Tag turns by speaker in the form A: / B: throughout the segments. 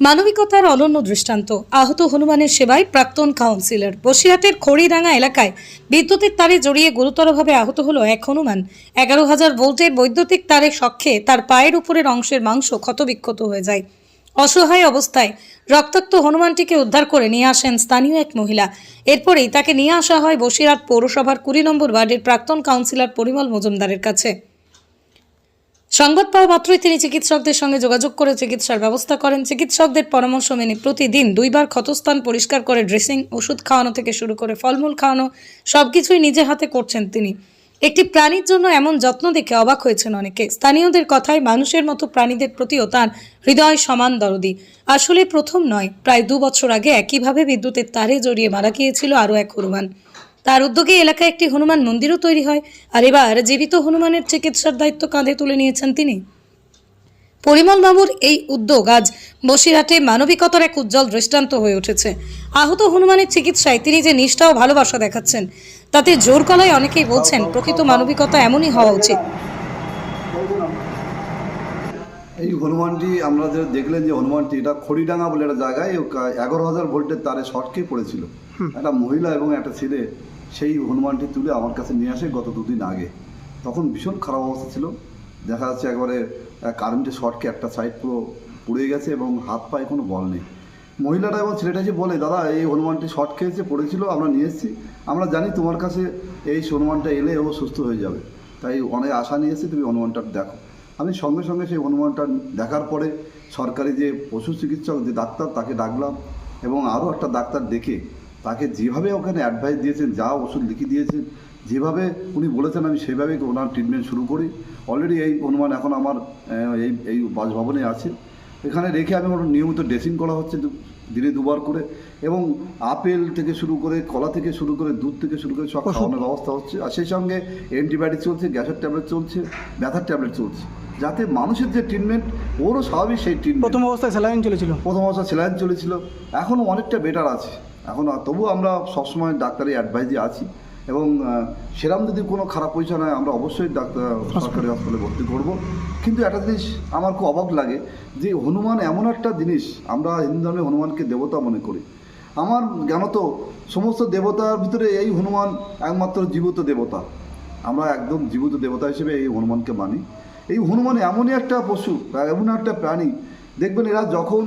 A: মানবিকতার অনন্য দৃষ্টান্ত। আহত হনুমানের সেবায় প্রাক্তন কাউন্সিলর। বসিরহাটের খড়িডাঙ্গা এলাকায় বিদ্যুতের তারে জড়িয়ে গুরুতরভাবে আহত হলো এক হনুমান। এগারো হাজার ভোল্টের বৈদ্যুতিক তারে সক্ষে তার পায়ের উপরের অংশের মাংস ক্ষতবিক্ষত হয়ে যায়। অসহায় অবস্থায় রক্তাক্ত হনুমানটিকে উদ্ধার করে নিয়ে আসেন স্থানীয় এক মহিলা। এরপরেই তাকে নিয়ে আসা হয় বসিরহাট পৌরসভার কুড়ি নম্বর ওয়ার্ডের প্রাক্তন কাউন্সিলর পরিমল মজুমদারের কাছে। সংবাদ পাওয়া মাত্রই তিনি চিকিৎসকদের সঙ্গে যোগাযোগ করে চিকিৎসার ব্যবস্থা করেন। চিকিৎসকদের পরামর্শ মেনে প্রতিদিন দুইবার ক্ষতস্থান পরিষ্কার করে ড্রেসিং, ওষুধ খাওয়ানো থেকে শুরু করে ফলমূল খাওয়ানো, সবকিছুই নিজে হাতে করছেন তিনি। একটি প্রাণীর জন্য এমন যত্ন দেখে অবাক হয়েছেন অনেকে। স্থানীয়দের কথায় মানুষের মতো প্রাণীদের প্রতিও তার হৃদয় সমান দরদি। আসলে প্রথম নয়, প্রায় দু বছর আগে একইভাবে বিদ্যুতের তারে জড়িয়ে মারা গিয়েছিল আরও এক হনুমান। তার উদ্যোগে এলাকায় একটি হনুমান মন্দিরও তৈরি হয়। আর এবার জীবিত হনুমানের চিকিৎসার দায়িত্ব কাঁধে তুলে নিয়েছেন তিনি। পরিমল বাবুর এই উদ্যোগ আজ বসিরহাটে মানবিকতার এক উজ্জ্বল দৃষ্টান্ত হয়ে উঠেছে। আহত হনুমানের চিকিৎসায় তিনি যে নিষ্ঠা ও ভালোবাসা দেখাচ্ছেন তাতে জোর গলায় অনেকেই বলছেন প্রকৃত মানবিকতা এমনই হওয়া উচিত।
B: এই হনুমানটি আমরা যে দেখলেন যে হনুমানটি এটা খড়িডাঙ্গা বলে একটা জায়গায় এগারো হাজার ভোল্টের তারে শর্ট খেয়ে পড়েছিল একটা মহিলা এবং একটা ছেলে সেই হনুমানটি তুলে আমার কাছে নিয়ে আসে গত দুদিন আগে। তখন ভীষণ খারাপ অবস্থা ছিল। দেখা যাচ্ছে একবারে কারেন্টের শর্টকে একটা সাইড পুরো পুড়ে গেছে এবং হাত পায়ে কোনো বল নেই। মহিলাটা এবং ছেলেটা এসে বলে, দাদা, এই হনুমানটি শর্ট খেয়েছে, পড়েছিল, আমরা নিয়ে এসেছি। আমরা জানি তোমার কাছে এই হনুমানটা এলে ও সুস্থ হয়ে যাবে। তাই অনেক আশা নিয়ে এসেছি, তুমি হনুমানটা দেখো। আমি সঙ্গে সঙ্গে সেই হনুমানটা দেখার পরে সরকারি যে পশু চিকিৎসক, যে ডাক্তার, তাকে ডাকলাম এবং আরও একটা ডাক্তার ডেকে তাকে যেভাবে ওখানে অ্যাডভাইস দিয়েছেন যা ওষুধ লিখে দিয়েছেন যেভাবে উনি বলেছেন আমি সেইভাবে ওনার ট্রিটমেন্ট শুরু করি। অলরেডি এই অনুমান এখন আমার এই এই বাসভবনে আছে। এখানে রেখে আমি ওর নিয়মিত ড্রেসিং করা হচ্ছে দিনে দুবার করে। এবং আপেল থেকে শুরু করে কলা থেকে শুরু করে দুধ থেকে শুরু করে সব খাওয়ানোর ব্যবস্থা হচ্ছে। আর সেই সঙ্গে অ্যান্টিবায়োটিক চলছে গ্যাসের ট্যাবলেট চলছে ব্যথার ট্যাবলেট চলছে। যাতে মানুষের যে ট্রিটমেন্ট ওরও স্বাভাবিক সেই ট্রিটমেন্ট
C: প্রথম অবস্থায় স্যালাইন চলেছিল।
B: প্রথম অবস্থা স্যালাইন চলেছিল। এখনও অনেকটা বেটার আছে। এখন তবুও আমরা সবসময় ডাক্তারি অ্যাডভাইজে আছি। এবং সেরাম যদি কোনো খারাপ পয়সা নেয় আমরা অবশ্যই ডাক্তার সরকারি হাসপাতালে ভর্তি করব। কিন্তু একটা জিনিস আমার খুব অবাক লাগে যে হনুমান এমন একটা জিনিস আমরা হিন্দু ধর্মে হনুমানকে দেবতা মনে করি। আমার জ্ঞানত সমস্ত দেবতার ভিতরে এই হনুমান একমাত্র জীবিত দেবতা। আমরা একদম জীবিত দেবতা হিসেবে এই হনুমানকে মানি। এই হনুমান এমনই একটা পশু এমন একটা প্রাণী। দেখবেন এরা যখন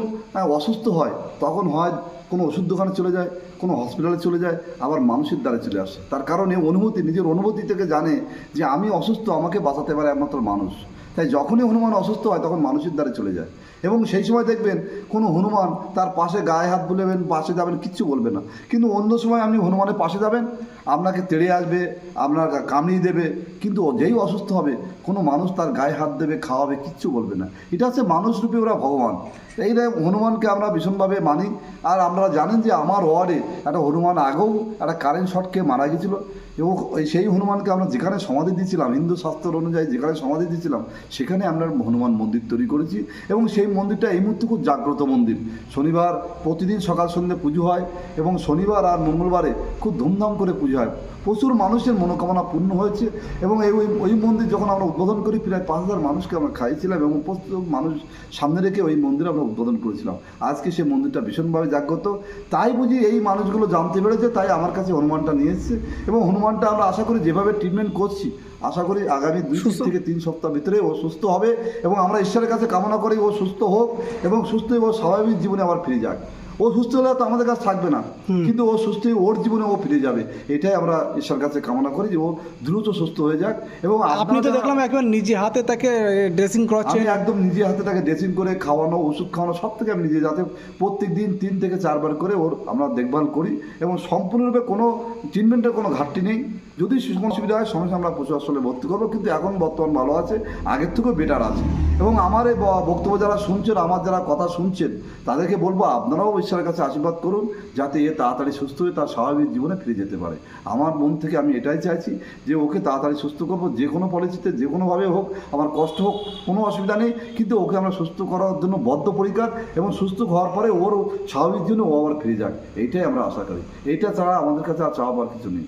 B: অসুস্থ হয় তখন হয় কোনো ওষুধ দোকানে চলে যায়, কোনো হসপিটালে চলে যায়, আবার মানুষের দ্বারে চলে আসে। তার কারণে অনুভূতি, নিজের অনুভূতি থেকে জানে যে আমি অসুস্থ, আমাকে বাঁচাতে পারে একমাত্র মানুষ। তাই যখনই হনুমান অসুস্থ হয়, তখন মানুষের দ্বারে চলে যায়। এবং সেই সময় দেখবেন, কোনো হনুমান তার পাশে গায়ে হাত বুলেবেন, পাশে যাবেন, কিচ্ছু বলবে না। কিন্তু অন্য সময় আপনি হনুমানের পাশে যাবেন, আপনাকে তেড়ে আসবে, আপনার কামড়িয়ে দেবে, কিন্তু যেই অসুস্থ হবে, কোনো মানুষ তার গায়ে হাত দেবে, খাওয়াবে, কিচ্ছু বলবে না। এটা হচ্ছে মানুষরূপে ওরা ভগবান। এই রে হনুমানকে আমরা ভীষণভাবে মানি। আর আপনারা জানেন যে আমার ওয়ার্ডে একটা হনুমান আগেও একটা কারেন্ট শটকে মারা গেছিল। এবং সেই হনুমানকে আমরা যেখানে সমাধি দিয়েছিলাম, হিন্দু শাস্ত্র অনুযায়ী যেখানে সমাধি দিয়েছিলাম, সেখানে আমরা হনুমান মন্দির তৈরি করেছি এবং সেই মন্দিরটা এই মুহূর্তে খুব জাগ্রত মন্দির। শনিবার প্রতিদিন সকাল সন্ধ্যে পুজো হয় এবং শনিবার আর মঙ্গলবারে খুব ধুমধাম করে পুজো হয়। প্রচুর মানুষের মনোকামনা পূর্ণ হয়েছে এবং এই ওই ওই মন্দির যখন আমরা উদ্বোধন করি প্রায় পাঁচ হাজার মানুষকে আমরা খাইয়েছিলাম এবং প্রচুর মানুষ সামনে রেখে ওই মন্দির আমরা উদ্বোধন করেছিলাম। আজকে সেই মন্দিরটা ভীষণভাবে জাগ্রত। তাই বুঝি এই মানুষগুলো জানতে পেরেছে তাই আমার কাছে হনুমানটা নিয়ে এসেছে এবং হনুমানটা আমরা আশা করি যেভাবে ট্রিটমেন্ট করছি আশা করি আগামী দুই থেকে তিন সপ্তাহ ভিতরে ও সুস্থ হবে এবং আমরা ঈশ্বরের কাছে কামনা করি ও সুস্থ হোক এবং সুস্থ ও স্বাভাবিক জীবনে আবার ফিরে যাক। ও সুস্থ হলে তো আমাদের কাছে থাকবে না। কিন্তু ও সুস্থ হয়ে ওর জীবনে ও ফিরে যাবে। এটাই আমরা ঈশ্বর কাছে কামনা করি যে ও দ্রুত সুস্থ হয়ে যাক এবং
C: আপনি তো দেখলাম একবার নিজে হাতে তাকে ড্রেসিং করাচ্ছেন।
B: একদম নিজে হাতে তাকে ড্রেসিং করে খাওয়ানো ওষুধ খাওয়ানো সব থেকে আমি নিজে যাতে প্রত্যেক দিন তিন থেকে চারবার করে ওর আমরা দেখভাল করি এবং সম্পূর্ণরূপে কোনো ট্রিটমেন্টের কোনো ঘাটতি নেই। যদি কোনো সুবিধা হয় সমস্যা আমরা পশু হাসপাতালে ভর্তি করব। কিন্তু এখন বর্তমান ভালো আছে, আগের থেকেও বেটার আছে। এবং আমার এই বক্তব্য যারা শুনছেন, আমার যারা কথা শুনছেন, তাদেরকে বলব, আপনারাও ঈশ্বরের কাছে আশীর্বাদ করুন, যাতে এ তাড়াতাড়ি সুস্থ হয়ে তার স্বাভাবিক জীবনে ফিরে যেতে পারে। আমার মন থেকে আমি এটাই চাইছি যে, ওকে তাড়াতাড়ি সুস্থ করব, যে কোনো পলিসিতে যে কোনোভাবে হোক, আমার কষ্ট হোক, কোনো অসুবিধা নেই, কিন্তু ওকে আমরা সুস্থ করার জন্য বদ্ধপরিকার এবং সুস্থ হওয়ার পরে ওর স্বাভাবিক জন্য ও আবার ফিরে যাক। এইটাই আমরা আশা করি। এইটা ছাড়া আমাদের কাছে আর চাওয়া পাওয়ার কিছু নেই।